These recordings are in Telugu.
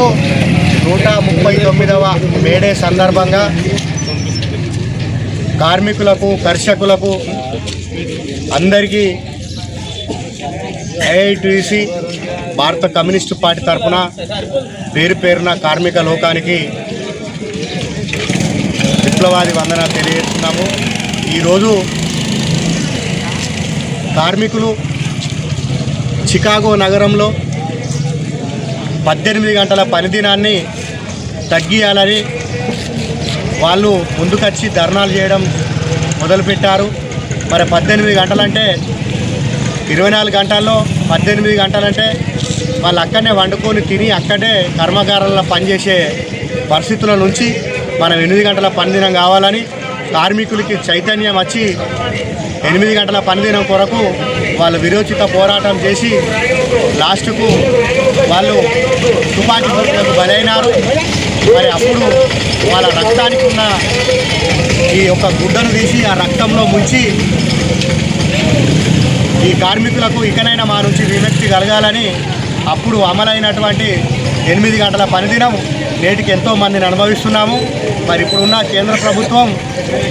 ఈరోజు నూట ముప్పై తొమ్మిదవ మేడే సందర్భంగా కార్మికులకు కర్షకులకు అందరికీ ఐఐటిసి భారత కమ్యూనిస్టు పార్టీ తరఫున పేరు పేరున కార్మిక లోకానికి విప్లవాది వందన తెలియజేస్తున్నాము. ఈరోజు కార్మికులు చికాగో నగరంలో పద్దెనిమిది గంటల పనిదినాన్ని తగ్గియాలని వాళ్ళు ముందుకొచ్చి ధర్నాలు చేయడం మొదలుపెట్టారు. మరి పద్దెనిమిది గంటలంటే ఇరవై నాలుగు గంటల్లో పద్దెనిమిది గంటలంటే వాళ్ళు అక్కడనే వండుకొని తిని అక్కడే కర్మాగారంలో పనిచేసే పరిస్థితుల నుంచి మనం ఎనిమిది గంటల పనిదినం కావాలని కార్మికులకి చైతన్యం వచ్చి ఎనిమిది గంటల పనిదినం కొరకు వాళ్ళు విరోచిత పోరాటం చేసి లాస్ట్కు వాళ్ళు తుపాకీ గుర్తులకు బలైనారు. మరి అప్పుడు వాళ్ళ రక్తానికి ఉన్న ఈ యొక్క గుడ్డను తీసి ఆ రక్తంలో ముంచి ఈ కార్మికులకు ఇకనైనా మా నుంచి విముక్తి కలగాలని అప్పుడు అమలైనటువంటి ఎనిమిది గంటల పనిదినం నేటికి ఎంతో మందిని అనుభవిస్తున్నాము. మరి ఇప్పుడున్న కేంద్ర ప్రభుత్వం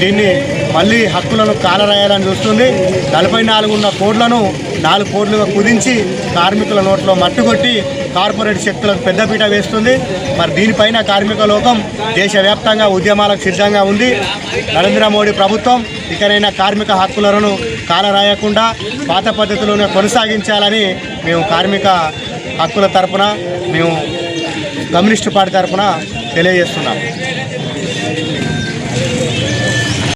దీన్ని మళ్ళీ హక్కులను కాలరాయాలని చూస్తుంది. నలభై నాలుగున్న కోట్లను కోడ్లను నాలుగు కోట్లుగా కుదించి కార్మికుల నోట్లో మట్టుకొట్టి కార్పొరేట్ శక్తులకు పెద్దపీట వేస్తుంది. మరి దీనిపైన కార్మిక లోకం దేశవ్యాప్తంగా ఉద్యమాలకు సిద్ధంగా ఉంది. నరేంద్ర మోడీ ప్రభుత్వం ఇకనైనా కార్మిక హక్కులను కాలరాయకుండా పాత పద్ధతిలోనే కొనసాగించాలని మేము కార్మిక హక్కుల తరపున మేము కమ్యూనిస్టు పార్టీ తరపున తెలియజేస్తున్నాం.